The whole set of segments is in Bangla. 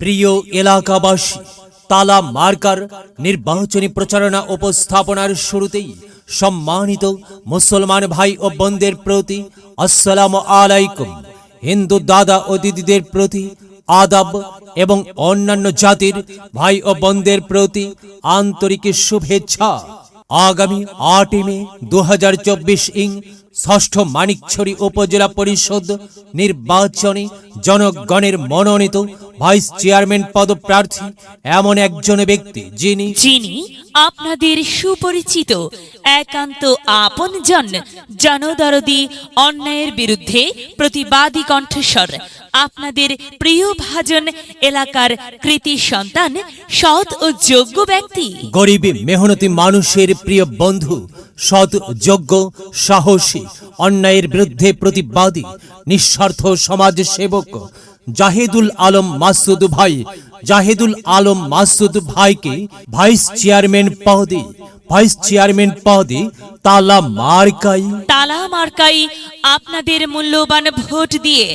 প্রিয় এলাকাবাসী, তালা মার্কার নির্বাচনী প্রচারণা উপস্থাপনার শুরুতেই সম্মানিত মুসলমান ভাই ও বোনদের প্রতি আসসালাম আলাইকুম। হিন্দু দাদা ও দিদিদের প্রতি আদাব এবং অন্যান্য জাতির ভাই ও বোনদের প্রতি আন্তরিক শুভেচ্ছা। আগামী আটই মে দু হাজার চব্বিশ ইং ষষ্ঠ মানিকছড়ি উপজেলা পরিষদ নির্বাচনে জনগণের মনোনীত ভাইস চেয়ারম্যান পদপ্রার্থী এমন একজন ব্যক্তি যিনি যিনি আপনাদের সুপরিচিত একান্ত আপনজন জনদরদি অন্যায়ের বিরুদ্ধে প্রতিবাদী কণ্ঠস্বর। আপনাদের প্রিয় ভাজন এলাকার কৃতি সন্তান সৎ ও যোগ্য ব্যক্তি। গরিবী মেহনতি মানুষের প্রিয় বন্ধু সৎ যোগ্য সাহসী অন্যায়ের বিরুদ্ধে প্রতিবাদী নিঃস্বার্থ সমাজ সেবক জাহিদুল আলম মাসুদ ভাই। জাহিদুল আলম মাসুদ ভাইকে ভাইস চেয়ারম্যান পদে, ভাইস চেয়ারম্যান পদে তালা মার্কাই। তালা মার্কাই আপনাদের মূল্যবান ভোট দিয়ে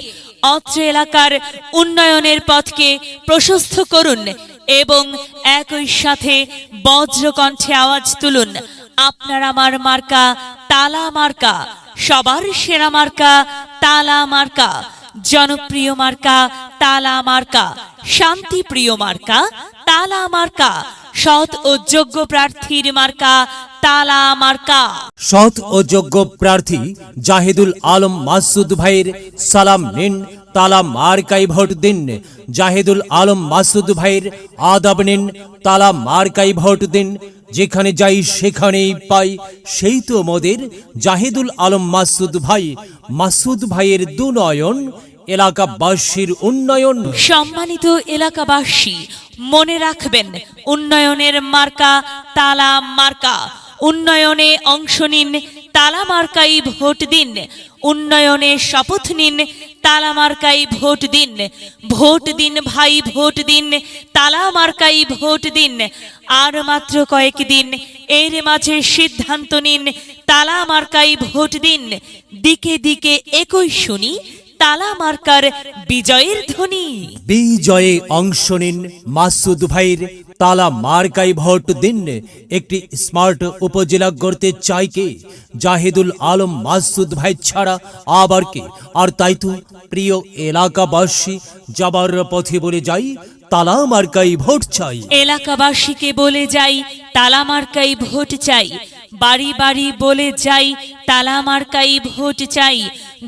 অত্র এলাকার উন্নয়নের পথকে প্রশস্ত করুন এবং একই সাথে বজ্রকণ্ঠে আওয়াজ তুলুন। আপনার আমার মার্কা তালা মার্কা, সবার সেরা মার্কা তালা মার্কা। জনপ্রিয় মার্কা, তালা মার্কা শান্তিপ্রিয় মার্কা, তালা মার্কা, সৎ ও যোগ্য প্রার্থীর মার্কা, তালা মার্কা। সৎ ও যোগ্য প্রার্থী জাহিদুল আলম মাসুদ ভাইয়ের সালাম নিন, তালা মার্কাই ভোট দিন। জাহিদুল আলম মাসুদ ভাইয়ের আদাব নিন, তালা মার্কাই ভোট দিন। যেখানে যাই, সেখানেই পাই। সেই তো মোদের জাহিদুল আলম মাসুদ ভাই। মাসুদ ভাইয়ের দুনয়ন, এলাকাবাসীর উন্নয়ন। সম্মানিত এলাকাবাসী, মনে রাখবেন, উন্নয়নের মার্কা তালা মার্কা। উন্নয়নে অংশ নিন, তালা মার্কাই ভোট দিন। উন্নয়নে শপথ নিন তালা মার্কাই ভোট দিন ভোট দিন ভাই, ভোট দিন তালা মার্কাই ভোট দিন। আর মাত্র কয়েক দিন এর মাঝে সিদ্ধান্ত নিন তালা মার্কাই ভোট দিন। দিকে দিকে একই শুনি তালা মার্কার বিজয়ের ধ্বনি। বিজয়ে অংশ নিন মাসুদ ভাইয়ের তালা মার্কাই ভোট দিন একটি স্মার্ট উপজেলা গড়তে চাই কে? জাহিদুল আলম, মাসুদ ভাই ছাড়া আবার কে? আর তাই তো প্রিয় এলাকাবাসী যাবার পথে বলে যাই, তালা মার্কাই ভোট চাই। এলাকাবাসীকে বলে যাই, তালা মার্কাই ভোট চাই। বাড়ি বাড়ি বলে যাই, তালা মার্কাই ভোট চাই।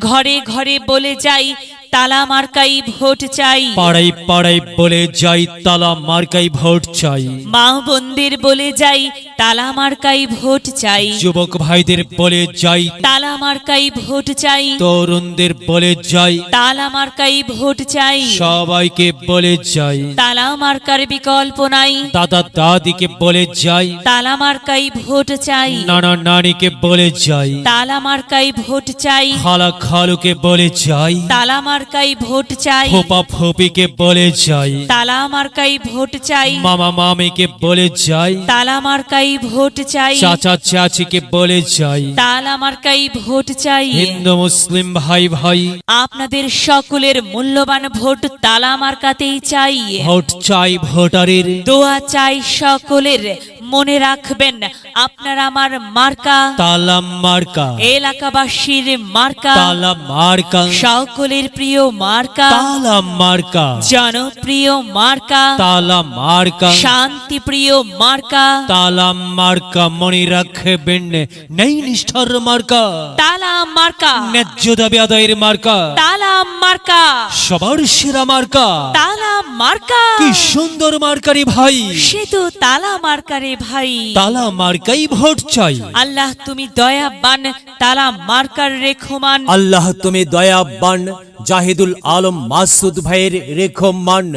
ঘরে ঘরে বলে যাই তালা মার্কাই ভোট চাই। পাড়াই পাড়াই বলে যাই তালা মার্কাই ভোট চাই। মা বন্দির বলে যাই তালা মার্কাই ভোট চাই। যুবক ভাইদের বলে যাই। তালা মার্কাই ভোট চাই। তরুণদের বলে যাই। তালা মার্কাই ভোট চাই। সবাইকে বলে যাই। তালা মার্কার বিকল্প নাই। দাদা দাদিকে বলে যাই। তালা মার্কাই ভোট চাই। নানা নানিকে বলে যাই। তালা মার্কাই ভোট চাই। খালা খালুকে বলে যাই। তালা মার্কাই ভোট চাই। ফোপা ফোপিকে বলে যাই। তালা মার্কাই ভোট চাই। মামা মামিকে বলে যাই। তালা মার্কাই ভোট চাই। চাচা চাচিকে বলে যাই। তালা মার্কাই ভোট চাই। হিন্দু মুসলিম ভাই ভাই। আপনাদের সকলের মূল্যবান ভোট তালা মার্কাতেই চাই। ভোট চাই ভোটারের। দোয়া চাই সকলের। মনে রাখবেন আপনার আমার মার্কা। তালাম মার্কা। এলাকাবাসীর মার্কা। তালা মার্কা। সকলের প্রিয় মার্কা। তালাম মার্কা। জনপ্রিয় মার্কা। তালা মার্কা। শান্তি প্রিয় মার্কা। তালাম মার্কা মনে রাখবেন নেই নিষ্ঠার মার্কা। তালা মার্কা। ন্যায্য দাবি আদায়ের মার্কা। তালা মার্কা। সবার সেরা মার্কা। তালা মার্কা। কি সুন্দর মার্কারি ভাই। সে তো তালা মার্কারে ভাই। তালা মার্কাই ভোট চাই। আল্লাহ তুমি দয়াবান তালা মার্কার রেখমান। আল্লাহ তুমি দয়াবান জাহিদুল আলম মাসুদ ভাইয়ের রেখমান।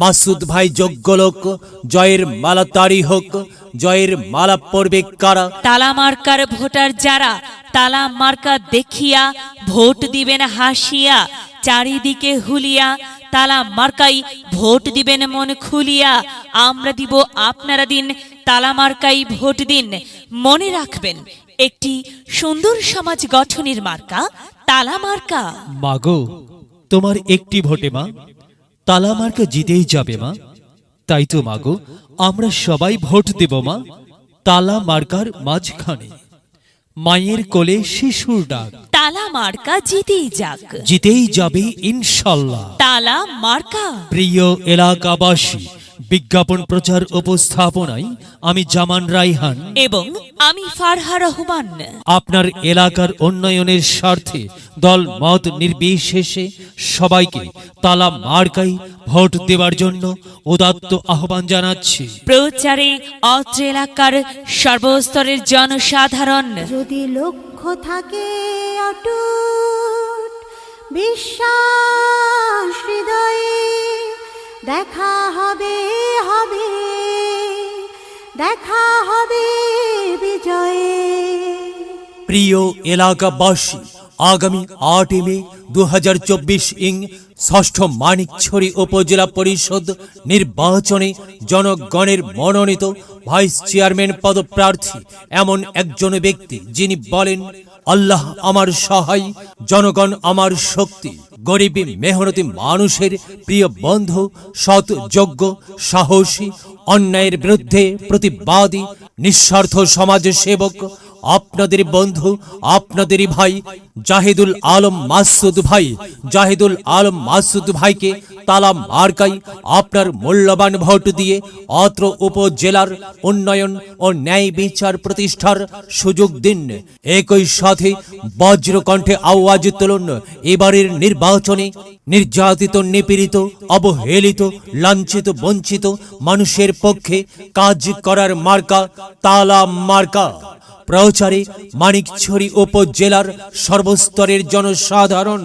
মাসুদ ভাই যোগ্য লোক জয়ের মালা তারি হোক জয়ের মালা পড়বে কারা? তালা মার্কার ভোটার যারা তালা মার্কা দেখিয়া ভোট দিবেন হাসিয়া চারিদিকে হুলিয়া তালা মার্কাই ভোট দিবেন মন খুলিয়া। আমরা দিব আপনারা দিন তালা মার্কাই ভোট দিন। মনে রাখবেন একটি সুন্দর সমাজ গঠনের মার্কা তালা মার্কা মাগো তোমার একটি ভোটে মা তালামার্কা জিতেই যাবে মা। তাই তো মাগো আমরা সবাই ভোট দেব মা তালা মার্কার মাঝখানে। মায়ের কোলে শিশুর ডাক। তালা মার্কা জিতেই যাক। জিতেই যাবে ইনশাল্লাহ। তালা মার্কা প্রিয় এলাকাবাসী বিজ্ঞাপন প্রচার উপস্থাপনায় আমি জামান রাইহান। এবং আমি ফারহা রহমান। আপনার এলাকার উন্নয়নের স্বার্থে দল মত নির্বিশেষে সবাইকে তালা মার্কাই ভোট দেওয়ার জন্য উদাত্ত আহ্বান জানাচ্ছি। প্রচারে অত্র এলাকার সর্বস্তরের জনসাধারণ। যদি লক্ষ্য থাকে অটুট বিশ্বাস হৃদয়ে দেখা হবে হবে। দেখা হবে বিজয়ে। প্রিয় এলাকাবাসী, আগামী আটই মে দু হাজার চব্বিশ ইং ষষ্ঠ মানিকছড়ি উপজেলা পরিষদ নির্বাচনে জনগণের মনোনীত ভাইস চেয়ারম্যান পদপ্রার্থী এমন একজন ব্যক্তি যিনি বলেন আল্লাহ আমার সহায়, জনগণ আমার শক্তি, গরিবী মেহনতি মানুষের প্রিয় বন্ধু, সৎ, যোগ্য, সাহসী, অন্যায়ের বিরুদ্ধে প্রতিবাদী, নিঃস্বার্থ সমাজ সেবক আপনাদের বন্ধু আপনাদেরই ভাই, জাহিদুল আলম মাসুদ ভাই, জাহিদুল আলম মাসুদ ভাইকে তালা মার্কাই আপনার মূল্যবান ভোট দিয়ে অত্র উপজেলার উন্নয়ন ও ন্যায় বিচার প্রতিষ্ঠার সুযোগ দিন। একই সাথে বজ্রকণ্ঠে আওয়াজ তুলুন। এবারের নির্বাচনে নির্যাতিত, নিপীড়িত, অবহেলিত, লাঞ্ছিত, বঞ্চিত মানুষের পক্ষে কাজ করার মার্কা, তালা মার্কা। প্রচারে মানিকছড়ি উপজেলার সর্বস্তরের জনসাধারণ।